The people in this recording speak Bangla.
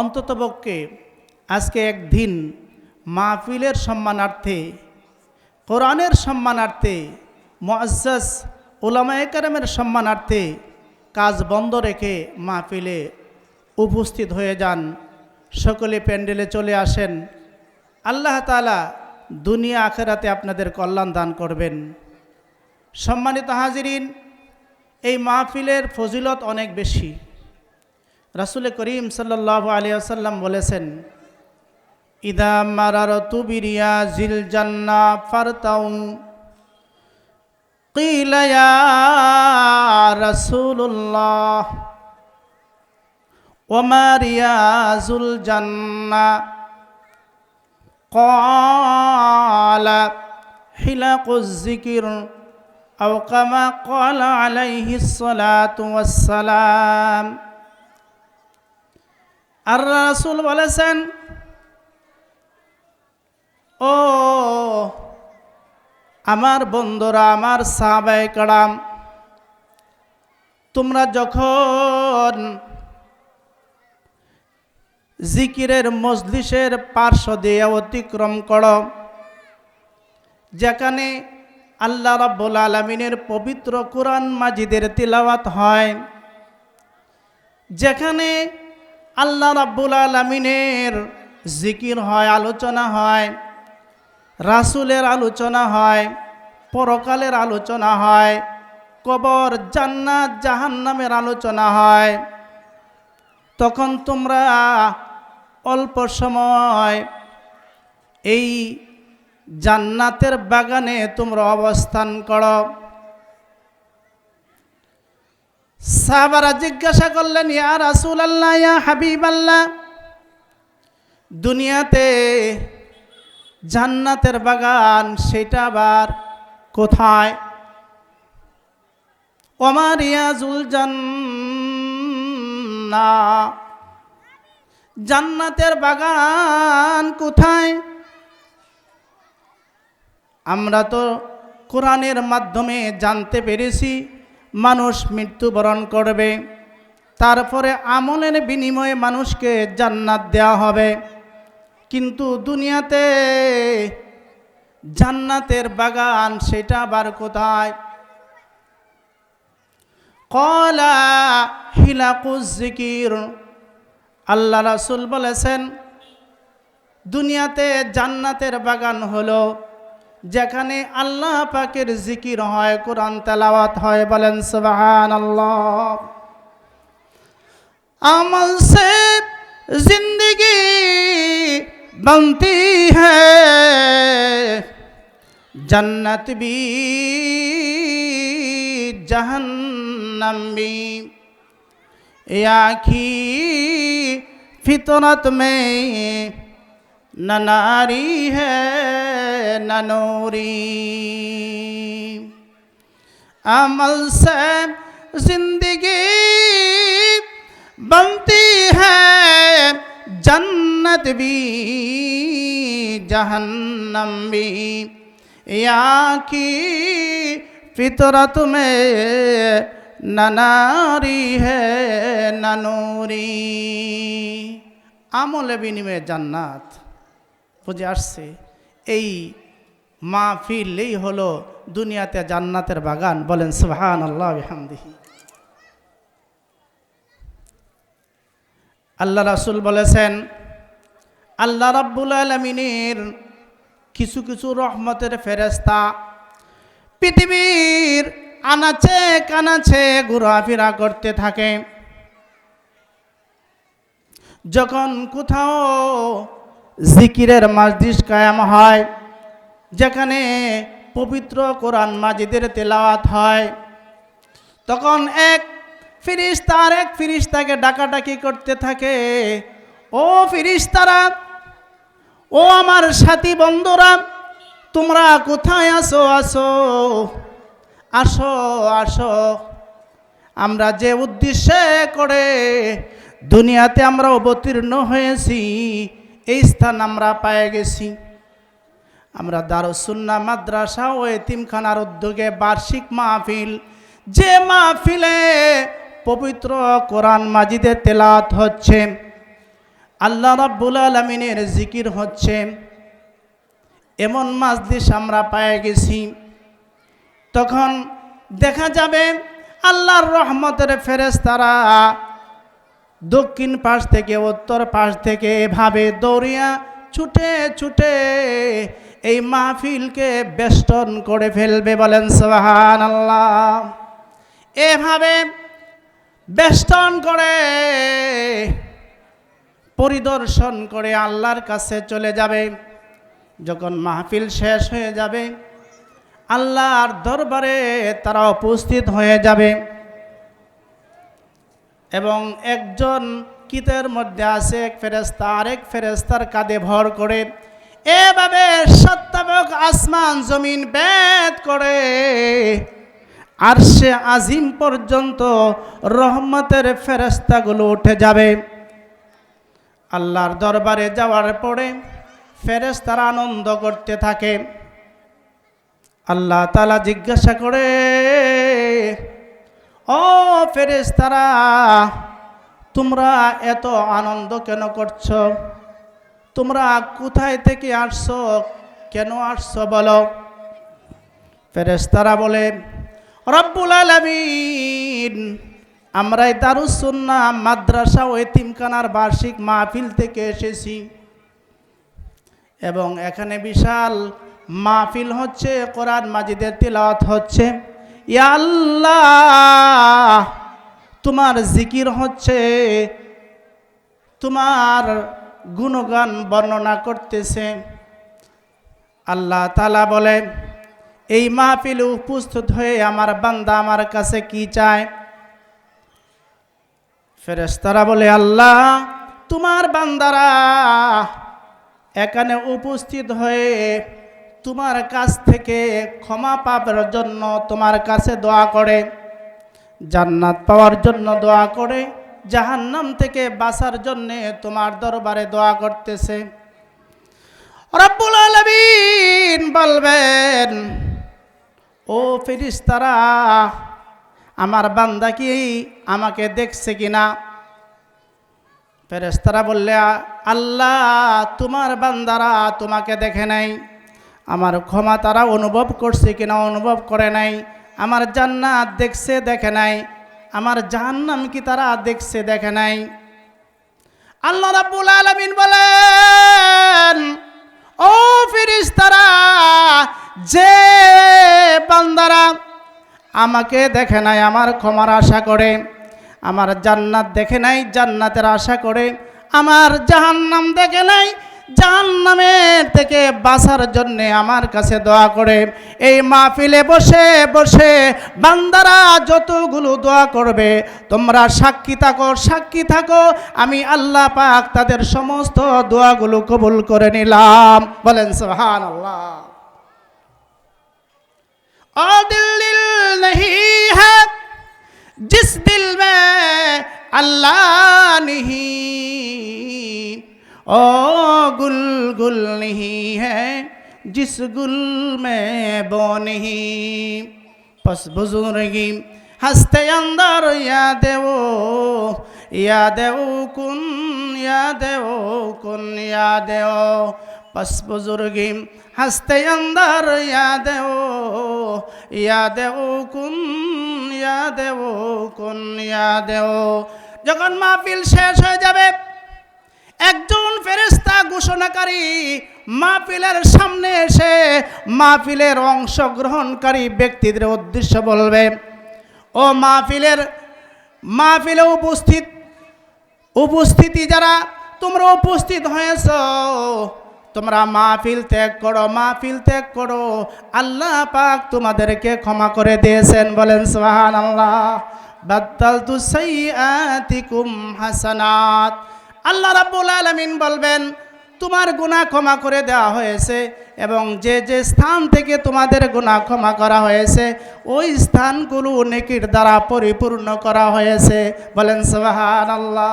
অন্ততপক্ষে আজকে একদিন মাহফিলের সম্মানার্থে, কোরআনের সম্মানার্থে, মুআজ্জাজ ওলামায়ে কারামের সম্মানার্থে কাজ বন্ধ রেখে মাহফিলে উপস্থিত হয়ে যান। সকলে প্যান্ডেলে চলে আসেন। আল্লাহ তাআলা দুনিয়া আখেরাতে আপনাদের কল্যাণ দান করবেন। সম্মানিত হাজিরিন, এই মাহফিলের ফজিলত অনেক বেশি। রাসুল করিম সাল্লাহ আলিয়াল্লাম বলেছেন ইদা মারার তুবিরিয়া জিল জান্না ফারতাউ قيل يا رسول الله وما رياز الجنة قال حلق الذكر أو كما قال عليه الصلاة والسلام আর রাসুল বলেছেন, ও, আমার বন্ধুরা, আমার সাহাবাই কাড়াম তোমরা যখন জিকিরের মজলিসের পার্শ্ব দিয়ে অতিক্রম করো, যেখানে আল্লাহ রাব্বুল আলমিনের পবিত্র কোরআন মাজিদের তিলাওয়াত হয়, যেখানে আল্লাহ রাব্বুল আলমিনের জিকির হয়, আলোচনা হয়, রাসুলের আলোচনা হয়, পরকালের আলোচনা হয়, কবর, জান্নাত, জাহান্নামের আলোচনা হয়। তখন তোমরা অল্প সময় এই জান্নাতের বাগানে তোমরা অবস্থান করো। সাহাবারা জিজ্ঞাসা করলেন, ইয়া রাসুল আল্লাহ ইয়া হাবিব আল্লাহ দুনিয়াতে জান্নাতের বাগান সেটা আবার কোথায়? ওমার ইয়াজুল জান্না, জান্নাতের বাগান কোথায়? আমরা তো কোরআনের মাধ্যমে জানতে পেরেছি মানুষ মৃত্যুবরণ করবে। তারপরে আমলের বিনিময়ে মানুষকে জান্নাত দেওয়া হবে। কিন্তু দুনিয়াতে জান্নাতের বাগান সেটা আবার কোথায়? কলা হিলাকুজ জিকির। আল্লাহ রাসুল বলেছেন, দুনিয়াতে জান্নাতের বাগান হলো যেখানে আল্লাহ পাকের জিকির হয় কোরআন তেলাওয়াত হয় বলেন সুবাহান আল্লাহ আমল সে जिंदगी बनती है जन्नत भी जहन्नम भी आखी फितरत में न नारी है نوری عمل سے زندگی بنتی ہے جنت بھی جہنم بھی یا کی فطرت میں نہ ناری ہے نہ نوری আমলে বিনিময়ে জান্নাত বুঝে আসছে এই মাহফিল এই হলো দুনিয়াতে জান্নাতের বাগান। বলেন সুবহান আল্লাহ আল্লাহ রাসুল বলেছেন, আল্লাহ রাব্বুল আলমিনের কিছু কিছু রহমতের ফেরেস্তা পৃথিবীর আনাচে কানাচে ঘোরাফেরা করতে থাকে। যখন কোথাও জিকিরের মাজদিস কায়াম হয় যেখানে পবিত্র কোরআন মাজিদের তেলাওয়াত হয়। তখন এক ফিরিস্তা আর এক ফিরিস্তাকে ডাকাডাকি করতে থাকে, ও ফিরিস্তারা, ও আমার সাথী বন্ধুরা, তোমরা কোথায় আসো আসো আসো আসো। আমরা যে উদ্দেশ্যে করে দুনিয়াতে আমরা অবতীর্ণ হয়েছি, এই স্থান আমরা পায়ে গেছি। আমরা দারুসুন্না, মাদ্রাসা ও এতিমখানার উদ্যোগে বার্ষিক মাহফিল। যে মাহফিলে পবিত্র কোরআন মাজিদে তেলাত হচ্ছে, আল্লাহ রাব্বুল আলমিনের জিকির হচ্ছে। এমন মাজলিস আমরা পায়ে গেছি। তখন দেখা যাবে আল্লাহর রহমতের ফেরেস্তারা দক্ষিণ পাশ থেকে, উত্তর পাশ থেকে এভাবে দৌড়িয়া ছুটে ছুটে এই মাহফিলকে বেষ্টন করে ফেলবে বলেন সোহান আল্লাহ এভাবে বেষ্টন করে পরিদর্শন করে আল্লাহর কাছে চলে যাবে। যখন মাহফিল শেষ হয়ে যাবে, আল্লাহর দরবারে তারা উপস্থিত হয়ে যাবে এবং একজন কিতের মধ্যে আছে, এক ফেরেস্তা আরেক ফেরেস্তার কাঁধে ভর করে এভাবে সত্তাবক আসমান জমিন বেদ করে। আর সে আজিম পর্যন্ত রহমতের ফেরেস্তাগুলো উঠে যাবে। আল্লাহর দরবারে যাওয়ার পরে ফেরেস্তারা আনন্দ করতে থাকে। আল্লাহ তালা জিজ্ঞাসা করে, ও ফেরেস্তারা তোমরা এত আনন্দ কেন করছ? তোমরা কোথায় থেকে আসছো? কেন আসছো বলো? ফেরেস্তারা বলে, রব্বুল আলমিন আমরা এই দারুসন্না মাদ্রাসা ও এতিমখানার বার্ষিক মাহফিল থেকে এসেছি। এবং এখানে বিশাল মাহফিল হচ্ছে, কোরআন মাজিদের তিলাওয়াত হচ্ছে। আল্লাহ, তোমার জিকির হচ্ছে, তোমার গুণগান বর্ণনা করতেছে। আল্লাহ তালা বলে এই মাহফিলে উপস্থিত হয়ে আমার বান্দা আমার কাছে কি চায়? ফেরেস্তারা বলে, আল্লাহ, তোমার বান্দারা এখানে উপস্থিত হয়ে তোমার কাছ থেকে ক্ষমা পাবার জন্য তোমার কাছে দোয়া করে, জান্নাত পাওয়ার জন্য দোয়া করে জাহান্নাম থেকে বাঁচার জন্যে তোমার দরবারে দোয়া করতেছে। বলবেন, ও ফিরিস্তারা আমার বান্দা কি আমাকে দেখছে কিনা? ফেরেস্তারা বললে, আল্লাহ, তোমার বান্দারা তোমাকে দেখে নাই। আমার ক্ষমা তারা অনুভব করছে কিনা, অনুভব করে নাই। আমার জান্নাত দেখছে, দেখে নাই। আমার জাহান্নাম কি তারা দেখছে, দেখে নাই? আল্লাহ রাব্বুল আলামিন বলেন, ও ফিরিস্তারা যে বান্দারা আমাকে দেখে নাই, আমার ক্ষমার আশা করে, আমার জান্নাত দেখে নাই, জান্নাতের আশা করে, আমার জাহান্নাম দেখে নাই জান নামের থেকে বাঁচার জন্যে আমার কাছে দোয়া করে। এই মাহফিলে বসে বসে বান্দারা যতগুলো দোয়া করবে, তোমরা সাক্ষী থাকো সাক্ষী থাকো। আমি আল্লাহ পাক তাদের সমস্ত দোয়াগুলো কবুল করে নিলাম। বলেন সোহান আল্লাহ হ্যাঁ জিস দিল মে আল্লাহ নিহি। ओ गुल गुल नहीं है जिस गुल में बो नहीं पस बुजुर्गी हंसते अंदर याद वो याद वो कुन याद वो कुन याद वो पस बुजुर्गी हंसते अंदर याद वो याद वो कुन याद वो कुन याद वो যখন মাহফিল শেষ হয়ে যাবে একজন ফেরেস্তা ঘোষণাকারী মাহফিলের সামনে এসে মাহফিলের অংশগ্রহণকারী ব্যক্তিদের উদ্দেশ্য বলবে। ও মাহফিলের, মাহফিলে উপস্থিত, উপস্থিতি যারা, তোমরা উপস্থিত হয়েছ, তোমরা মাহফিল ত্যাগ করো, মাহফিল ত্যাগ করো। আল্লাহ পাক তোমাদেরকে ক্ষমা করে দিয়েছেন, বলেন সোহান আল্লাহ বাদ্দাল তু হাসানাত। আল্লাহ রাব্বুল আলামিন বলবেন, তোমার গুনাহ ক্ষমা করে দেওয়া হয়েছে এবং যে যে স্থান থেকে তোমাদের গুনাহ ক্ষমা করা হয়েছে, ওই স্থানগুলো নেকির দ্বারা পরিপূর্ণ করা হয়েছে। বলেন সোহান আল্লাহ